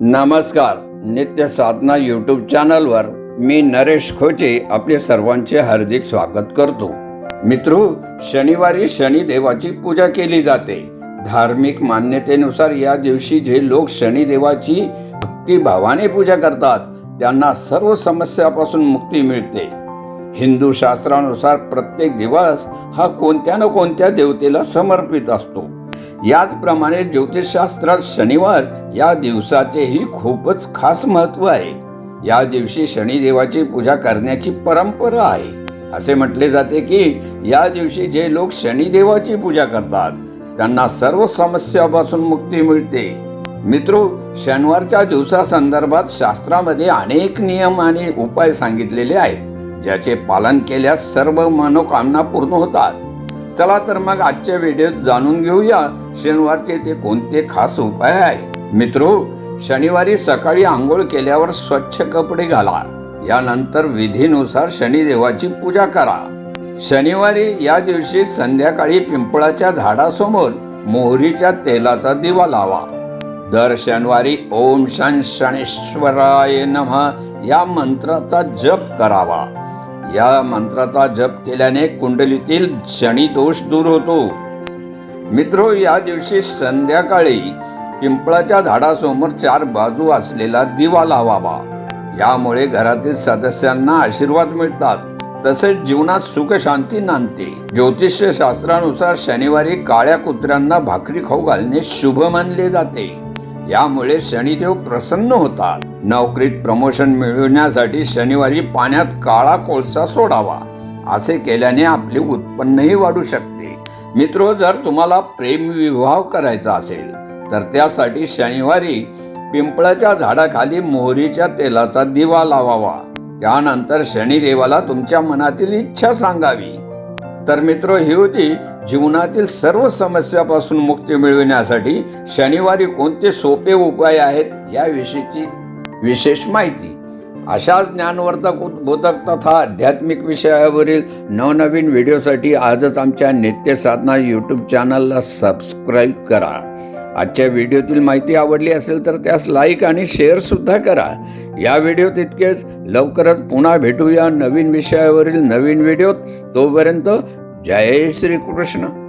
नमस्कार नित्य साधना यूट्यूब चॅनलवर मी नरेश खोचे आपले सर्वांचे हार्दिक स्वागत करतो. मित्रो शनिवारी शनिदेवाची पूजा केली जाते. धार्मिक मान्यतेनुसार या दिवशी जे लोक शनिदेवाची भक्तिभावाने पूजा करतात त्यांना सर्व समस्यापासून मुक्ती मिळते. हिंदू शास्त्रानुसार प्रत्येक दिवस हा कोणत्या ना कोणत्या देवतेला समर्पित असतो. याचप्रमाणे ज्योतिषशास्त्रात शनिवार या दिवसाचेही खूपच खास महत्त्व आहे. या दिवशी शनिदेवाची पूजा करण्याची परंपरा आहे. असे म्हटले जाते की या दिवशी जे लोक शनिदेवाची पूजा करतात त्यांना सर्व समस्यापासून मुक्ती मिळते. मित्रो शनिवारच्या दिवसासंदर्भात शास्त्रामध्ये अनेक नियम आणि उपाय सांगितलेले आहेत ज्याचे पालन केल्यास सर्व मनोकामना पूर्ण होतात. चला तर मग आजच्या व्हिडिओत जाणून घेऊया शनिवारचे ते कोणते खास उपाय आहे. मित्रो शनिवारी सकाळी आंघोळ केल्यावर स्वच्छ कपडे घाला. यानंतर विधीनुसार शनिदेवाची पूजा करा. शनिवारी या दिवशी संध्याकाळी पिंपळाच्या झाडासमोर मोहरीच्या तेलाचा दिवा लावा. दर शनिवारी ओम शन शनेश्वराय नम या मंत्राचा जप करावा. या मंत्राचा जप केल्याने कुंडलीतील शनी दोष दूर होतो. मित्रो या दिवशी संध्याकाळी पिंपळाच्या झाडासमोर चार बाजू असलेला दिवा लावावा. यामुळे घरातील सदस्यांना आशीर्वाद मिळतात. तसेच जीवनात सुख शांती नांदते. ज्योतिषशास्त्रानुसार शनिवारी काळ्या कुत्र्यांना भाकरी खाऊ घालणे शुभ मानले जाते. यामुळे शनिदेव प्रसन्न होतात. नोकरीत प्रमोशन मिळवण्यासाठी शनिवारी पाण्यात काळा कोळसा सोडावा असे केल्याने आपले उत्पन्नही वाढू शकते. मित्रो जर तुम्हाला प्रेम विवाह करायचा असेल तर त्यासाठी शनिवारी पिंपळाच्या झाडाखाली मोहरीच्या तेलाचा दिवा लावावा. त्यानंतर शनिदेवाला तुमच्या मनातील इच्छा सांगावी. तर मित्र ही होती जीवनातील सर्व समस्यापासून मुक्ती मिळविण्यासाठी शनिवारी कोणते सोपे उपाय आहेत याविषयीची विशेष माहिती. अशाच ज्ञानवर्धक उद्बोधक तथा आध्यात्मिक विषयावरील नवनवीन व्हिडिओसाठी आजच आमच्या नित्य साधना यूट्यूब चॅनलला सबस्क्राईब करा. आजच्या व्हिडिओतील माहिती आवडली असेल तर त्यास लाईक आणि शेअरसुद्धा करा. या व्हिडिओ तितकेच. लवकरच पुन्हा भेटूया नवीन विषयावरील नवीन व्हिडिओत. तोपर्यंत जय श्री कृष्ण.